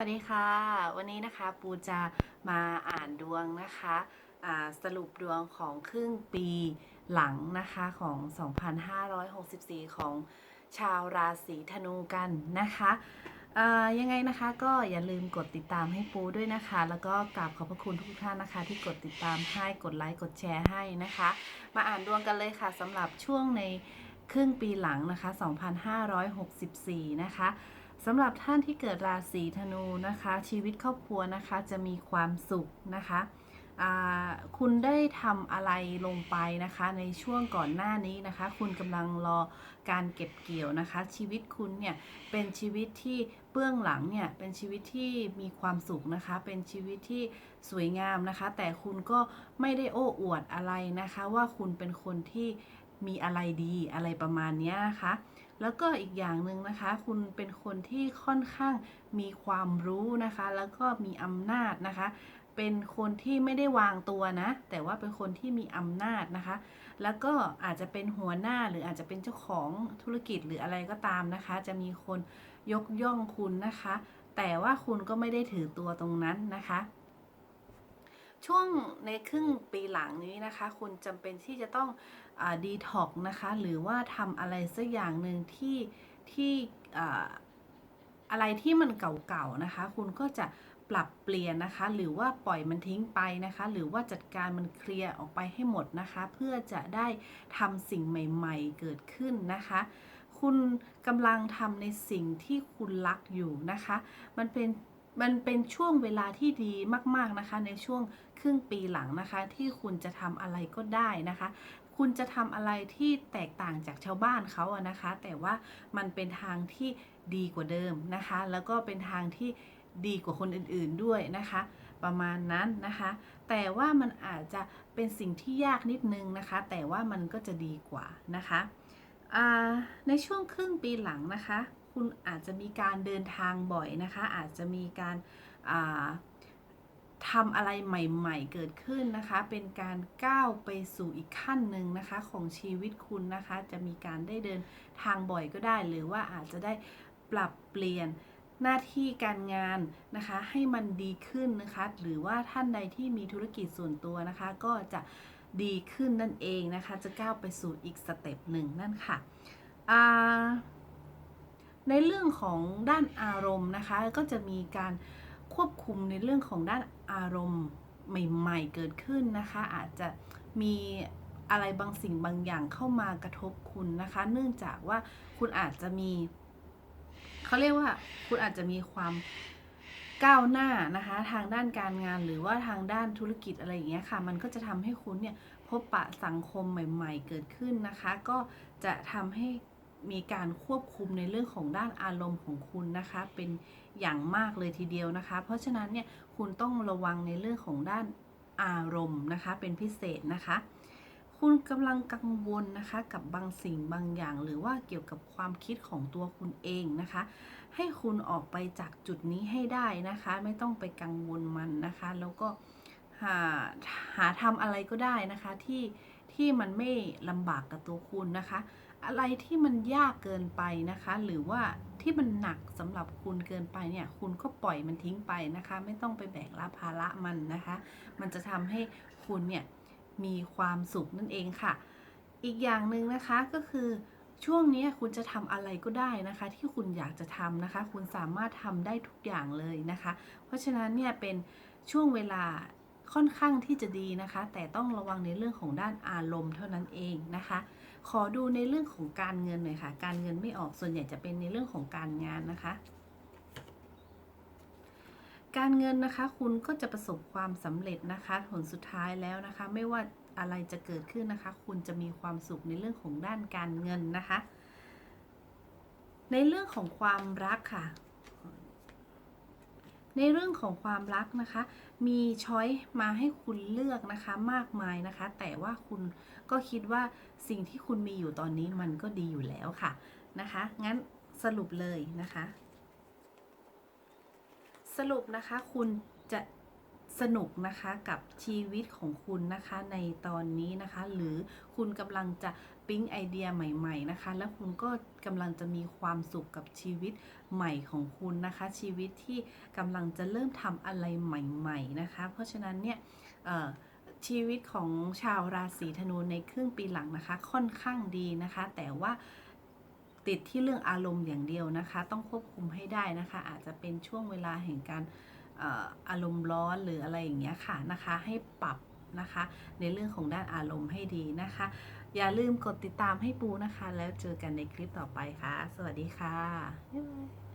สวัสดีค่ะ วันนี้นะคะปูจะมาอ่านดวงนะคะสรุปดวงของครึ่งปีหลังนะคะของ 2564 ของชาวราศีธนูกันนะคะยังไงนะคะก็อย่าลืมกดติดตามให้ปูด้วยนะคะ แล้วก็กราบขอบพระคุณทุกท่านนะคะ ที่กดติดตามให้กดไลค์กดแชร์ให้นะคะ มาอ่านดวงกันเลยค่ะสำหรับช่วงในครึ่งปีหลังนะคะ 2564 นะคะ สำหรับท่านที่เกิดราศีธนูนะคะ ชีวิตครอบครัวนะคะจะมีความสุขนะคะคุณได้ทำอะไรลงไปนะคะ ในช่วงก่อนหน้านี้นะคะ คุณกำลังรอการเก็บเกี่ยวนะคะ ชีวิตคุณเนี่ยเป็นชีวิตที่เบื้องหลังเนี่ยเป็นชีวิตที่มีความสุขนะคะ เป็นชีวิตที่สวยงามนะคะ แต่คุณก็ไม่ได้โอ้อวดอะไรนะคะ ว่าคุณเป็นคนที่ มีอะไรดีอะไรประมาณนี้นะคะ แล้วก็อีกอย่างหนึ่งนะคะ คุณเป็นคนที่ค่อนข้างมีความรู้นะคะ แล้วก็มีอำนาจนะคะ เป็นคนที่ไม่ได้วางตัวนะ แต่ว่าเป็นคนที่มีอำนาจนะคะ แล้วก็อาจจะเป็นหัวหน้าหรืออาจจะเป็นเจ้าของธุรกิจหรืออะไรก็ตามนะคะ จะมีคนยกย่องคุณนะคะ แต่ว่าคุณก็ไม่ได้ถือตัวตรงนั้นนะคะ ช่วงในครึ่งปีหลังนี้นะคะ คุณจำเป็นที่จะต้องดีท็อกนะคะ หรือว่าทำอะไรสักอย่างหนึ่งที่ที่อ่าอะไรที่มันเก่าๆนะคะ คุณก็จะปรับเปลี่ยนนะคะ หรือว่าปล่อยมันทิ้งไปนะคะ หรือว่าจัดการมันเคลียร์ออกไปให้หมดนะคะ เพื่อจะได้ทำสิ่งใหม่ๆเกิดขึ้นนะคะ คุณกำลังทำในสิ่งที่คุณรักอยู่นะคะ มันเป็น มันเป็นช่วงเวลาที่ดีมากๆนะคะ ในช่วงครึ่งปีหลังนะคะ ที่คุณจะทำอะไรก็ได้นะคะ คุณจะทำอะไรที่แตกต่างจากชาวบ้านเขาอะนะคะ แต่ว่ามันเป็นทางที่ดีกว่าเดิมนะคะ แล้วก็เป็นทางที่ดีกว่าคนอื่นๆด้วยนะคะ ประมาณนั้นนะคะ แต่ว่ามันอาจจะเป็นสิ่งที่ยากนิดนึงนะคะ แต่ว่ามันก็จะดีกว่านะคะในช่วงครึ่งปีหลังนะคะ คุณอาจจะมีการเดินทางบ่อยนะคะ อาจจะมีการาทำอะไรใหม่ ๆ เกิดขึ้นนะคะ เป็นการก้าวไปสู่อีกขั้นหนึ่งนะคะของชีวิตคุณนะคะ จะมีการได้เดินทางบ่อยก็ได้ หรือว่าอาจจะได้ปรับเปลี่ยนหน้าที่การงานนะคะ ให้มันดีขึ้นนะคะ หรือว่าท่านใดที่มีธุรกิจส่วนตัวนะคะ ก็จะดีขึ้นนั่นเองนะคะ จะก้าวไปสู่อีกสเต็ปหนึ่งนั่นค่ะอ่า ในเรื่องของด้านอารมณ์นะคะ ก็จะมีการควบคุมในเรื่องของด้านอารมณ์ใหม่ ๆ เกิดขึ้นนะคะ อาจจะมีอะไรบางสิ่งบางอย่างเข้ามากระทบคุณนะคะ เนื่องจากว่าคุณอาจจะมีเขาเรียกว่าคุณอาจจะมีความก้าวหน้านะคะ ทางด้านการงานหรือว่าทางด้านธุรกิจอะไรอย่างเงี้ยค่ะ มันก็จะทำให้คุณเนี่ยพบปะสังคมใหม่ ๆ เกิดขึ้นนะคะ ก็จะทำให้ มีการควบคุมในเรื่องของด้านอารมณ์ของคุณนะคะ เป็นอย่างมากเลยทีเดียวนะคะ เพราะฉะนั้นเนี่ยคุณต้องระวังในเรื่องของด้านอารมณ์นะคะ เป็นพิเศษนะคะ คุณกำลังกังวลนะคะกับบางสิ่งบางอย่าง หรือว่าเกี่ยวกับความคิดของตัวคุณเองนะคะ ให้คุณออกไปจากจุดนี้ให้ได้นะคะ ไม่ต้องไปกังวลมันนะคะ แล้วก็หาหาทำอะไรก็ได้นะคะที่ที่มันไม่ลำบากกับตัวคุณนะคะ อะไรที่มันยากเกินไปนะคะ หรือว่าที่มันหนักสำหรับคุณเกินไปเนี่ย คุณก็ปล่อยมันทิ้งไปนะคะ ไม่ต้องไปแบกรับภาระมันนะคะ มันจะทำให้คุณเนี่ยมีความสุขนั่นเองค่ะ อีกอย่างหนึ่งนะคะก็คือช่วงนี้คุณจะทำอะไรก็ได้นะคะ ที่คุณอยากจะทำนะคะ คุณสามารถทำได้ทุกอย่างเลยนะคะ เพราะฉะนั้นเนี่ยเป็นช่วงเวลา ค่อนข้างที่จะดีนะคะ แต่ต้องระวังในเรื่องของด้านอารมณ์เท่านั้นเองนะคะ ขอดูในเรื่องของการเงินหน่อยค่ะ การเงินไม่ออกส่วนใหญ่จะเป็นในเรื่องของการงานนะคะ การเงินนะคะ คุณก็จะประสบความสำเร็จนะคะ ผลสุดท้ายแล้วนะคะ ไม่ว่าอะไรจะเกิดขึ้นนะคะ คุณจะมีความสุขในเรื่องของด้านการเงินนะคะ ในเรื่องของความรักค่ะ ในเรื่องของความรักนะคะ มีช้อยมาให้คุณเลือกนะคะมากมายนะคะ แต่ว่าคุณก็คิดว่าสิ่งที่คุณมีอยู่ตอนนี้มันก็ดีอยู่แล้วค่ะนะคะ งั้นสรุปเลยนะคะ สรุปนะคะคุณจะ สนุกนะคะกับชีวิตของคุณนะคะในตอนนี้นะคะ หรือคุณกำลังจะปิ๊งไอเดียใหม่ ๆนะคะ แล้วคุณก็กำลังจะมีความสุขกับชีวิตใหม่ของคุณนะคะ ชีวิตที่กำลังจะเริ่มทำอะไรใหม่ ๆนะคะ เพราะฉะนั้นเนี่ยเอ่อชีวิตของชาวราศีธนูในครึ่งปีหลังนะคะ ค่อนข้างดีนะคะ แต่ว่าติดที่เรื่องอารมณ์อย่างเดียวนะคะ ต้องควบคุมให้ได้นะคะ อาจจะเป็นช่วงเวลาแห่งการ อารมณ์ร้อนหรืออะไรอย่างเงี้ยค่ะนะคะให้ปรับนะคะในเรื่องของด้านอารมณ์ให้ดีนะคะ อย่าลืมกดติดตามให้ปูนะคะ แล้วเจอกันในคลิปต่อไปค่ะ สวัสดีค่ะบ๊ายบาย